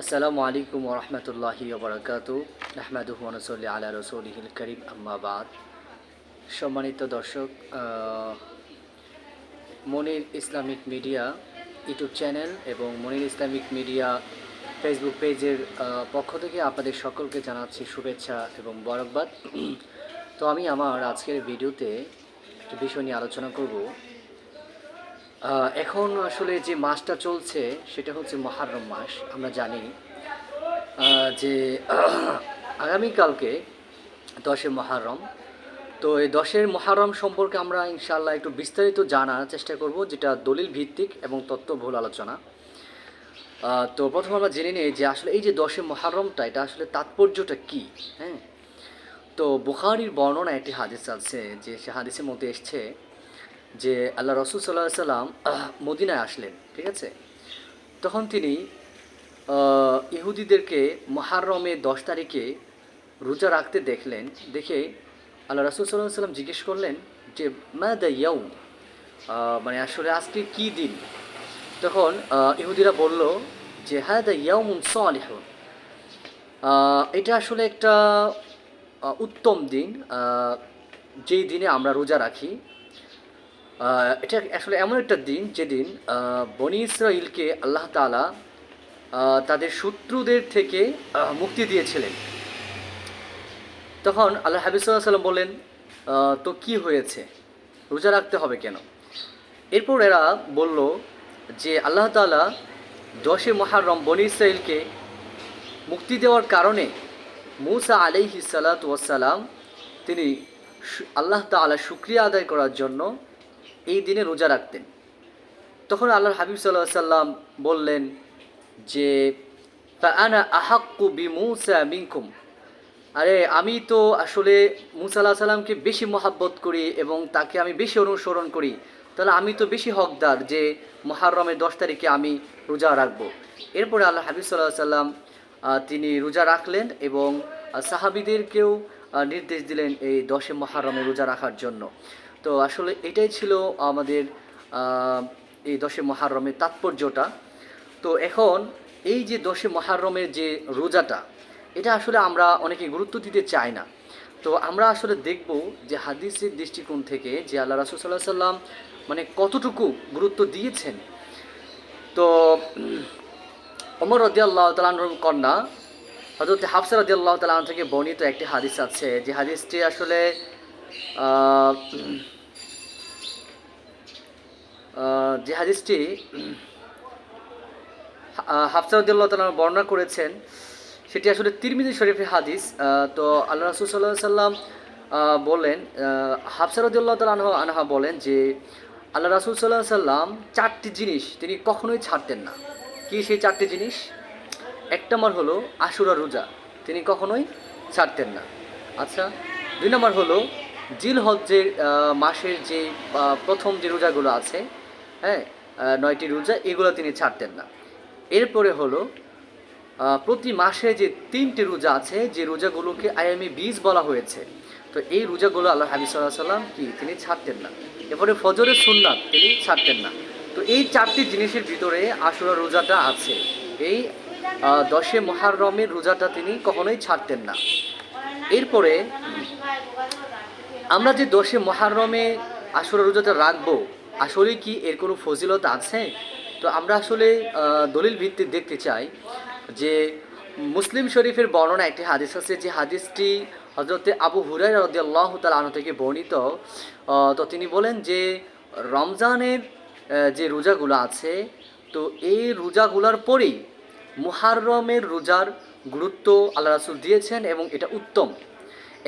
আসসালামু আলাইকুম ওরহমতুল্লাহি ওবরাকাতু আহমেদুহ নসল্লি আলা রসৌলিহিল করিম আম্মাবাদ সম্মানিত দর্শক Monir Islamic media YouTube channel এবং মনির ইসলামিক মিডিয়া ফেসবুক পেজের পক্ষ থেকে আপনাদের সকলকে জানাচ্ছি শুভেচ্ছা এবং বরকবাদ। তো আমি আমার আজকের ভিডিওতে একটি বিষয় নিয়ে আলোচনা করব। এখন আসলে যে মাসটা চলছে, সেটা হচ্ছে মহারম মাস, আমরা জানি যে আগামীকালকে দশে মহারম। তো এই দশের মহারম সম্পর্কে আমরা ইনশাল্লাহ একটু বিস্তারিত জানার চেষ্টা করব, যেটা দলিল ভিত্তিক এবং তত্ত্বভুল আলোচনা। তো প্রথম আমরা জেনে নিই যে আসলে এই যে দশে মহারমটা, এটা আসলে তাৎপর্যটা কি? হ্যাঁ? তো বুখারির বর্ণনা একটি হাদিস আছে, যে সে হাদিসের মধ্যে এসছে যে আল্লাহ রসুল সাল্লাহ সাল্লাম মদিনায় আসলেন, ঠিক আছে? তখন তিনি ইহুদিদেরকে মহারমে দশ তারিখে রোজা রাখতে দেখলেন, দেখে আল্লাহ রসুল সাল্লাহ সাল্লাম জিজ্ঞেস করলেন যে মা দ্য ইয়াউ মানে আসলে আজকে কি দিন? তখন ইহুদিরা বলল যে হ্যাঁ দ্য ইয়াউমুন সালিহ এটা আসলে একটা উত্তম দিন যেই দিনে আমরা রোজা রাখি। এটা আসলে এমন একটা দিন যেদিন বনি ইসরাইলকে আল্লাহ তালা তাদের শত্রুদের থেকে মুক্তি দিয়েছিলেন। তখন আল্লাহ হাবিব সাল্লাহ সাল্লাম বললেন তো কি হয়েছে? রোজা রাখতে হবে কেন? এরপর এরা বলল যে, আল্লাহ তালা দশে মহারম বনি ইসরাইলকে মুক্তি দেওয়ার কারণে মুসা আলাইহি সালাতাম তিনি আল্লাহ তাআলা শুক্রিয়া আদায় করার জন্য এই দিনে রোজা রাখতেন। তখন আল্লাহর হাবিব সাল্লাহ সাল্লাম বললেন যে আনা আহাক্কু বি মুসা মিনকুম। আরে, আমি তো আসলে মুসা আল্লাহ সাল্লামকে বেশি মহাব্বত করি এবং তাকে আমি বেশি অনুসরণ করি। তাহলে আমি তো বেশি হকদার যে মহারমের দশ তারিখে আমি রোজা রাখব। এরপরে আল্লাহ হাবিব সাল্লাহ সাল্লাম তিনি রোজা রাখলেন এবং সাহাবিদেরকেও নির্দেশ দিলেন এই দশে মহারমে রোজা রাখার জন্য। তো আসলে এটাই ছিল আমাদের এই দশে মহারমের তাৎপর্যটা। তো এখন এই যে দশে মহারমের যে রোজাটা, এটা আসলে আমরা অনেকে গুরুত্ব দিতে চাই না। তো আমরা আসলে দেখব যে হাদিসের দৃষ্টিকোণ থেকে যে আল্লাহ রাসুল সাল্লাহ সাল্লাম মানে কতটুকু গুরুত্ব দিয়েছেন। তো ওমর রদি আল্লাহ তালানোর কন্যা হজরত হাফসা রদি আল্লাহ তালান থেকে বর্ণিত একটি হাদিস আছে। যে হাদিসটি আসলে যে হাদিসটি উম, আহ, হাফসা রদি বর্ণনা করেছেন সেটি আসলে তিরমিজি শরীফের হাদিস। তো আল্লাহ রাসুল সাল্লাহ সাল্লাম বলেন হাফসা রদি আল্লাহ তালা আনহা বলেন যে আল্লাহ রাসুল সাল্লাহ সাল্লাম চারটি জিনিস তিনি কখনোই ছাড়তেন না। কি সেই চারটি জিনিস? এক নম্বর হলো আশুরা রোজা তিনি কখনোই ছাড়তেন না। আচ্ছা দুই নম্বর হলো জিল হজ্জের মাসের যে প্রথম যে রোজাগুলো আছে হ্যাঁ নয়টি রোজা, এগুলো তিনি ছাড়তেন না। এরপরে হলো প্রতি মাসে যে তিনটি রোজা আছে, যে রোজাগুলোকে আয়ামি বীজ বলা হয়েছে, তো এই রোজাগুলো আল্লাহ হাবিব সাল্লাহ সাল্লাম কি, তিনি ছাড়তেন না। এরপরে ফজরের সুন্নাত, তিনি ছাড়তেন না। তো এই চারটি জিনিসের ভিতরে আসুরা রোজাটা আছে। এই দশে মহারমের রোজাটা তিনি কখনোই ছাড়তেন না। এরপরে আমরা যে দশে মহারমে আসলে রোজাটা রাখব আসলে কি এর কোনো ফজিলত আছে? তো আমরা আসলে দলিল ভিত্তিক দেখতে চাই যে মুসলিম শরীফের বর্ণনা একটি হাদিস আছে যে হাদিসটি হজরতে আবু হুরাই রদি আল্লাহ তালন থেকে বর্ণিত। তো তিনি বলেন যে রমজানের যে রোজাগুলো আছে, তো এই রোজাগুলোর পরেই মুহাররমের রোজার গুরুত্ব আল্লাহ রাসুল দিয়েছেন এবং এটা উত্তম।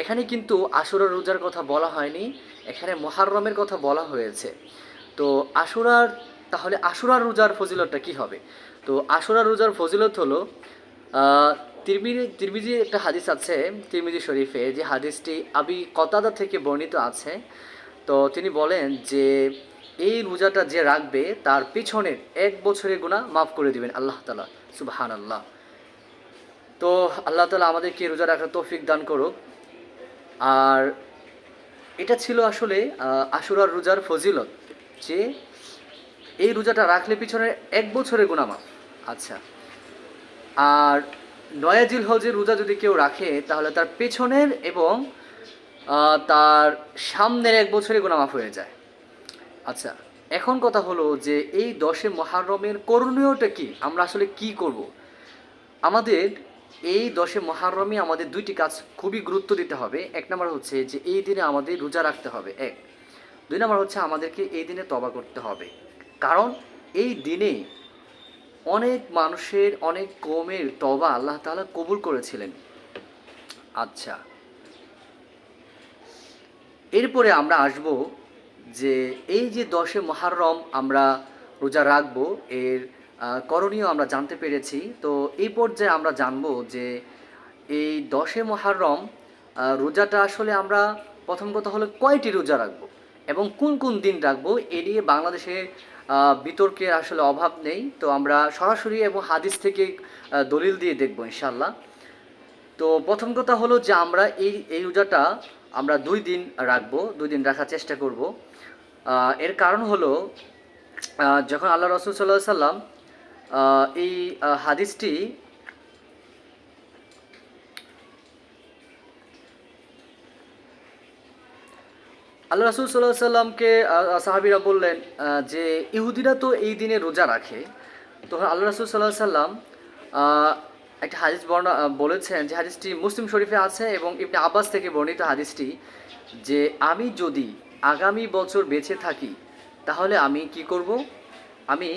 এখানে কিন্তু আশুরার রোজার কথা বলা হয়নি, এখানে মহারমের কথা বলা হয়েছে। তো আশুরার, তাহলে আশুরার রোজার ফজিলতটা কি হবে? তো আশুরার রোজার ফজিলত হলো তিরমিজি তিরমিজি একটা হাদিস আছে, তিরমিজি শরীফে, যে হাদিসটি আবি কতাদা থেকে বর্ণিত আছে। তো তিনি বলেন যে, এই রোজাটা যে রাখবে, তার পিছনের এক বছরের গুণা মাফ করে দিবেন আল্লাহ তালা সুবাহান আল্লাহ তো আল্লাহ তালা আমাদেরকে রোজা রাখার তৌফিক দান করুক। আর এটা ছিল আসলে আশুরার রোজার ফজিলত যে এই রোজাটা রাখলে পিছনে এক বছরের গুণামাপ আচ্ছা আর নয়া জিলহজের রোজা যদি কেউ রাখে, তাহলে তার পেছনের এবং তার সামনের এক বছরে গোনা মাফ হয়ে যায়। আচ্ছা এখন কথা হলো যে এই দশে মহারমের করণীয়টা কি? আমরা আসলে কি করব? আমাদের এই দশে মহারমে আমাদের দুইটি কাজ খুবই গুরুত্ব দিতে হবে। এক নম্বর হচ্ছে যে এই দিনে আমাদের রোজা রাখতে হবে, এক। দুই নম্বর হচ্ছে আমাদেরকে এই দিনে তবা করতে হবে, কারণ এই দিনে অনেক মানুষের, অনেক কমের তবা আল্লাহ তালা কবুল করেছিলেন। আচ্ছা এরপরে আমরা আসব যে এই যে দশে মহারম আমরা রোজা রাখব, এর করণীয় আমরা জানতে পেরেছি। তো এই পর্যায়ে আমরা জানব যে এই দশে মহারম রোজাটা আসলে আমরা প্রথম কথা হলো কয়টি রোজা রাখব এবং কোন কোন দিন রাখব এ নিয়ে বাংলাদেশে বিতর্কের আসলে অভাব নেই। তো আমরা সরাসরি এবং হাদিস থেকে দলিল দিয়ে দেখব ইনশাল্লাহ তো প্রথম কথা হলো যে আমরা এই এই রোজাটা আমরা দুই দিন রাখব, দুই দিন রাখার চেষ্টা করব। এর কারণ হলো যখন আল্লাহ রসুল সাল্লাহ সাল্লাম এই হাদিসটি আল্লাহ রসুল সাল্লাহ সাল্লামকে সাহাবিরা বললেন যে ইহুদিরা তো এই দিনে রোজা রাখে। তখন আল্লাহ রসুল সাল্লাহ সাল্লাম একটা হাদিস বর্ণনা বলেছেন যে হাদিসটি মুসলিম শরীফে আছে এবং ইবনে আব্বাস থেকে বর্ণিত হাদিসটি যে আমি যদি আগামী বছর বেঁচে থাকি, তাহলে আমি কি করব? আমি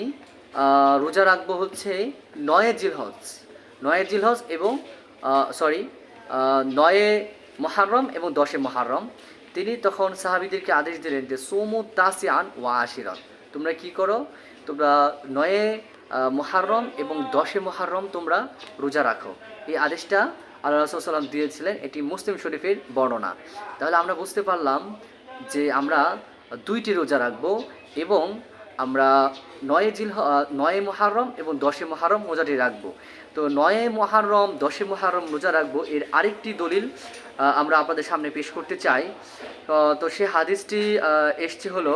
রোজা রাখব হচ্ছে নয়ে জিলহজ। নয়ে জিলহজ এবং সরি নয়ে মহারম এবং দশে মহারম। তিনি তখন সাহাবিদেরকে আদেশ দিলেন যে, সোমু তাসিয়ান ওয়া আশিরন তোমরা কি করো? তোমরা নয়ে মহারম এবং দশে মহারম তোমরা রোজা রাখো। এই আদেশটা আল্লাহ রসুলাম দিয়েছিলেন এটি মুসলিম শরীফের বর্ণনা। তাহলে আমরা বুঝতে পারলাম যে আমরা দুইটি রোজা রাখব এবং আমরা নয়ে জিল নয়ে মহারম এবং দশে মহারম রোজাটি রাখব। তো নয়ে মহারম দশে মহারম রোজা রাখব, এর আরেকটি দলিল আমরা আপনাদের সামনে পেশ করতে চাই। তো সে হাদিসটি এসছে হলো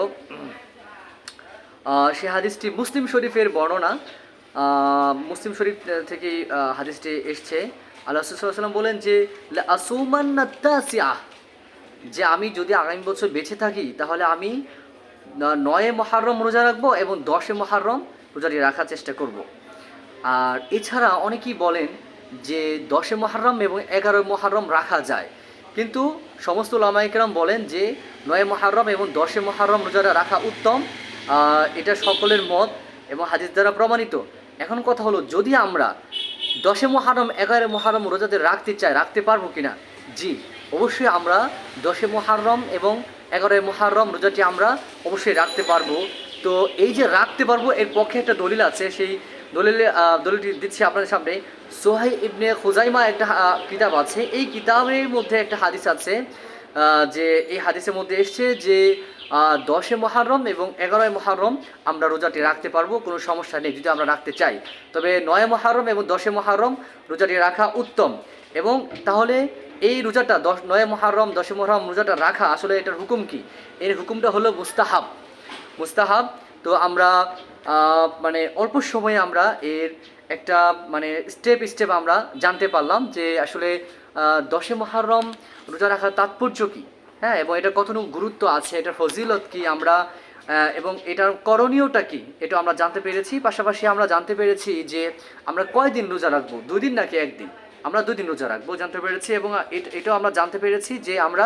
সে হাদিসটি মুসলিম শরীফের বর্ণনা। মুসলিম শরীফ থেকে হাদিসটি এসছে। আল্লাহ সাল্লাম বলেন যে আসুমান্নাত্তাসিয়া যে আমি যদি আগামী বছর বেঁচে থাকি, তাহলে আমি নয়ে মহারম রোজা রাখব এবং দশে মহারম রোজাটি রাখার চেষ্টা করব। আর এছাড়া অনেকেই বলেন যে দশে মহারম এবং এগারো মহারম রাখা যায়। কিন্তু সমস্ত লামাইকেরাম বলেন যে নয় মহারম এবং দশে মহারম রোজাটা রাখা উত্তম। এটা সকলের মত এবং হাদিস দ্বারা প্রমাণিত। এখন কথা হলো, যদি আমরা দশে মহারম এগারো মহারম রোজাতে রাখতে চাই, রাখতে পারব কিনা? জি, অবশ্যই আমরা দশে মহারম এবং এগারোই মহারম রোজাটি আমরা অবশ্যই রাখতে পারব। তো এই যে রাখতে পারব, এর পক্ষে একটা দলিল আছে, সেই দলিলে দলিলটি দিচ্ছি আপনাদের সামনে। সোহাই ইবনে খুজাইমা একটা কিতাব আছে। এই কিতাবের মধ্যে একটা হাদিস আছে যে এই হাদিসের মধ্যে এসছে যে দশে মহারম এবং এগারোই মহারম আমরা রোজাটি রাখতে পারব, কোনো সমস্যা নেই, যদি আমরা রাখতে চাই। তবে নয় মহারম এবং দশে মহারম রোজাটি রাখা উত্তম। এবং তাহলে এই রোজাটা দশ নয় মহারম দশে মহারম রোজাটা রাখা আসলে এটার হুকুম কি? এর হুকুমটা হলো মুস্তাহাব। মুস্তাহাব, তো আমরা মানে অল্প সময়ে আমরা এর একটা মানে স্টেপ স্টেপ আমরা জানতে পারলাম যে আসলে দশে মহারম রোজা রাখার তাৎপর্য কী? হ্যাঁ এবং এটা কতটুকু গুরুত্ব আছে, এটার ফজিলত কি আমরা এবং এটার করণীয়টা কি? এটা আমরা জানতে পেরেছি। পাশাপাশি আমরা জানতে পেরেছি যে আমরা কয়দিন রোজা রাখব? দুই দিন নাকি একদিন? আমরা দুই দিন রোজা রাখব, জানতে পেরেছি, এবং এট- এটাও আমরা জানতে পেরেছি যে আমরা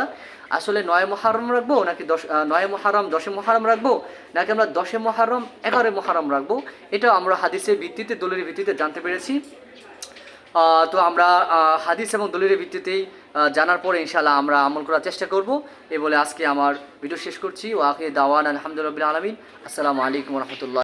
আসলে নয় মহারম রাখব নাকি দশ নয় মহারম দশে মহারম রাখব, নাকি আমরা দশে মহারম এগারো মহারম রাখব, এটাও আমরা হাদিসের ভিত্তিতে দলের ভিত্তিতে জানতে পেরেছি। তো আমরা হাদিস এবং দলিলের ভিত্তিতেই জানার পরে ইনশাল্লাহ আমরা আমল করার চেষ্টা করব। এই বলে আজকে আমার ভিডিও শেষ করছি। ও আখির দাওয়ান আলহামদুলিল্লাহ আলমিন। আসসালামু আলাইকুম রহমতুল্লাহ।